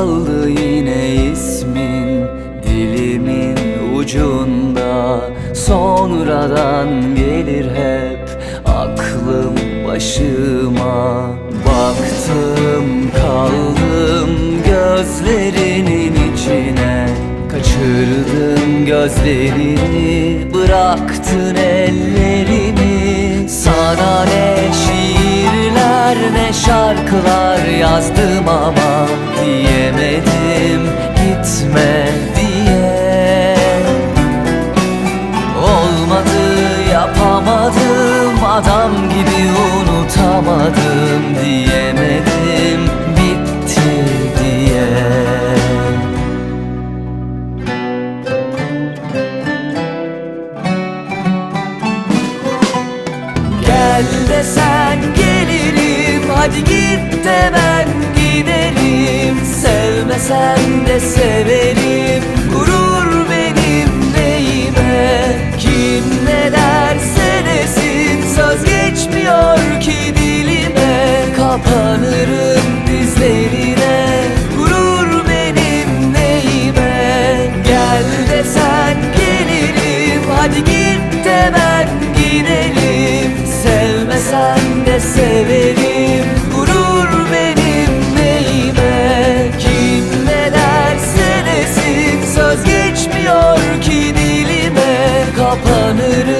kaldı yine ismin Dilimin ucunda. Sonradan gelir hep aklım başıma. Baktım kaldım gözlerinin içine. Kaçırdım gözlerini bıraktın ellerimi Sana ne şiirler ne şarkılar yazdım ama unutamadım diyemedim bitti diye. Gel desen gelirim Hadi git de ben giderim Sevmesen de severim Kapanırım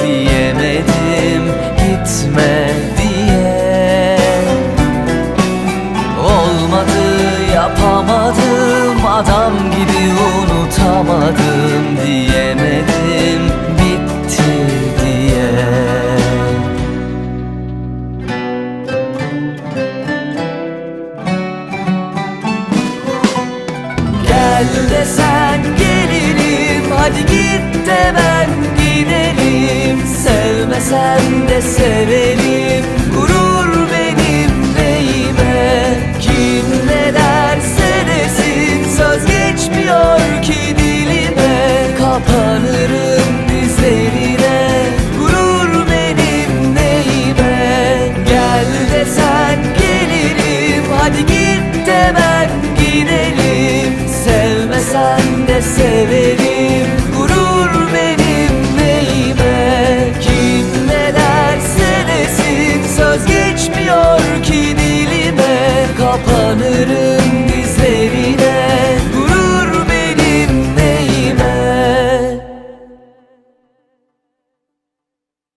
Gel desen gelirim. Hadi git de ben gidelim. Sevmesen de severim